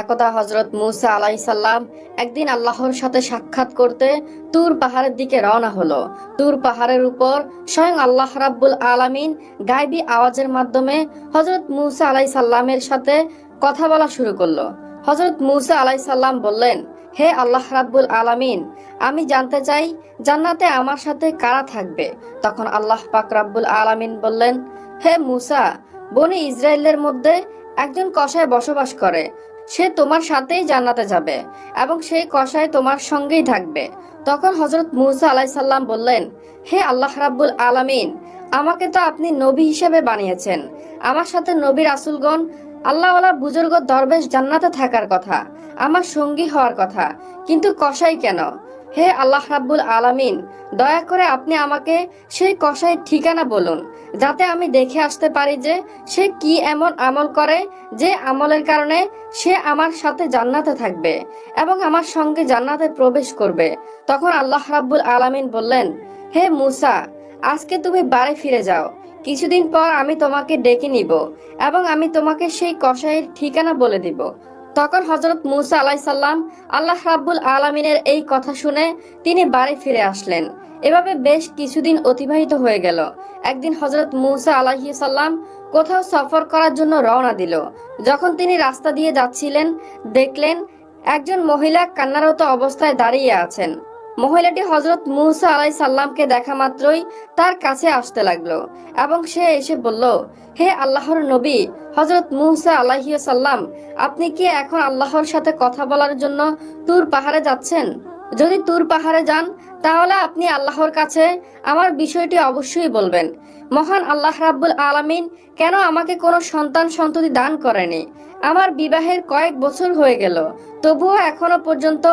একদা হজরত মুসা আলাইসাল্লাম একদিন আল্লাহর সাথে সাক্ষাৎ করতে তুর পাহাড়ের দিকে রওনা হলো। তুর পাহাড়ের উপর স্বয়ং আল্লাহ রাব্বুল আলামিন গায়বী আওয়াজের মাধ্যমে হজরত মুসা আলাইসাল্লামের সাথে কথা বলা শুরু করল। হজরত মুসা আলাইসাল্লাম বললেন, হে আল্লাহ রাব্বুল আলামিন, আমি জানতে চাই জান্নাতে আমার সাথে কারা থাকবে? তখন আল্লাহ পাক রাব্বুল আলামিন বললেন, হে মুসা, বনি ইসরায়েলের মধ্যে একজন কসায় বসবাস করে। সে তোমার সাথেই জান্নাতে যাবে এবং সেই কষায় তোমার সঙ্গেই থাকবে। তখন হজরত মুসা আলাইসাল্লাম বললেন, হে আল্লাহ রাব্বুল আলামিন, আমাকে তো আপনি নবী হিসেবে বানিয়েছেন। আমার সাথে নবী রাসুলগণ আল্লাহওয়ালা বুজুর্গ দরবেশ জান্নাতে থাকার কথা, আমার সঙ্গী হওয়ার কথা। কিন্তু কষাই কেন? হে আল্লাহ রাব্বুল আলামিন, দয়া করে আপনি আমাকে সেই কসাই ঠিকানা বলুন, যাতে আমি দেখে আসতে পারি যে সে কি এমন আমল করে যে আমলের কারণে সে আমার সাথে জান্নাতে থাকবে এবং আমার সঙ্গে জান্নাতে প্রবেশ করবে। তখন আল্লাহ রাব্বুল আলামিন বললেন, হে মুসা, আজকে তুমি বাড়ি ফিরে যাও। কিছুদিন পর আমি তোমাকে ডেকে নিব এবং আমি তোমাকে সেই কসাইয়ের ঠিকানা বলে দিব। তখন হজরত মুসা আলাইসাল্লাম আল্লাহ রাব্বুল আলমিনের এই কথা শুনে তিনি বাড়ি ফিরে আসলেন। এভাবে বেশ কিছুদিন অতিবাহিত হয়ে গেল। একদিন হজরত মুসা আলাহি সাল্লাম কোথাও সফর করার জন্য রওনা দিল। যখন তিনি রাস্তা দিয়ে যাচ্ছিলেন, দেখলেন একজন মহিলা কান্নারত অবস্থায় দাঁড়িয়ে আছেন। মহিলাটি হজরত মুসা আলাই সাল্লামকে দেখা মাত্রই তার কাছে আসতে লাগল এবং সে এসে বলল, হে আল্লাহর নবী হজরত মুসা আলাহি সাল্লাম আপনি কি এখন আল্লাহর সাথে কথা বলার জন্য তুর পাহাড়ে যাচ্ছেন? যদি তুর পাহাড়ে যান তাহলে আপনি আল্লাহর কাছে আমার বিষয়টি অবশ্যই বলবেন। মহান আল্লাহ রাব্বুল আলামিন কেন আমাকে কোনো সন্তান সন্ততি দান করেনি? আমার বিবাহের কয়েক বছর হয়ে গেল, তবুও এখনও পর্যন্ত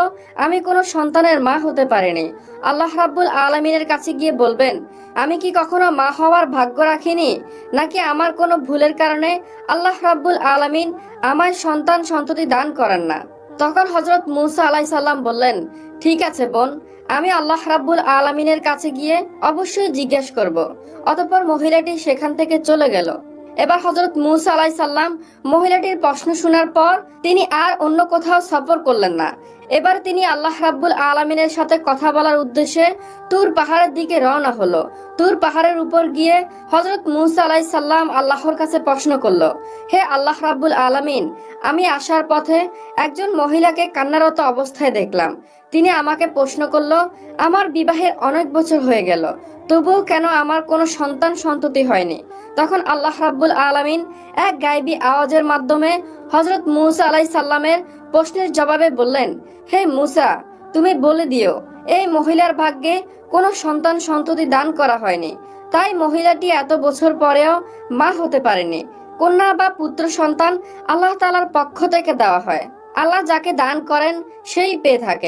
আমি কোনো সন্তানের মা হতে পারিনি। আল্লাহ রাব্বুল আলামিনের কাছে গিয়ে বলবেন, আমি কি কখনো মা হওয়ার ভাগ্য রাখিনি? নাকি আমার কোনো ভুলের কারণে আল্লাহ রাব্বুল আলামিন আমায় সন্তান সন্ততি দান করেন না? তখন হজরত মুসা আলাই সাল্লাম বললেন, ঠিক আছে বোন আমি আল্লাহ রাব্বুল আলামিনের কাছে গিয়ে অবশ্যই জিজ্ঞেস করব। অতঃপর মহিলাটি সেখান থেকে চলে গেল। এবার হজরত মুসা আলাই সাল্লাম মহিলাটির প্রশ্ন শোনার পর তিনি আর অন্য কোথাও সফর করলেন না। এবার তিনি আল্লাহ রাব্বুল আলমিনের সাথে কথা বলার উদ্দেশ্যে তুর পাহাড়ের দিকে রওনা হলো। তুর পাহাড়ের উপর গিয়ে হজরত মুসা আলাই সাল্লাম আল্লাহর কাছে প্রশ্ন করল, হে আল্লাহ রাব্বুল আলামিন, আমি আসার পথে একজন মহিলাকে কান্নারত অবস্থায় দেখলাম। তিনি আমাকে প্রশ্ন করল, আমার বিবাহের অনেক বছর হয়ে গেল, তবুও কেন আমার কোনো সন্তান সন্ততি হয়নি? তখন আল্লাহ রাব্বুল আলামিন এক গাইবী আওয়াজের মাধ্যমে হজরত মুসা আলাই সাল্লামের প্রশ্নের জবাবে বললেন, হে মুসা, তুমি বলে দিও, এই মহিলার ভাগ্যে কোনো সন্তান সন্ততি দান করা হয়নি। তাই মহিলাটি এত বছর পরেও মা হতে পারেনি। কন্যা বা পুত্র সন্তান আল্লাহ তালার পক্ষ থেকে দেওয়া হয়। আল্লাহ যাকে দান করেন, সেই পেয়ে থাকে।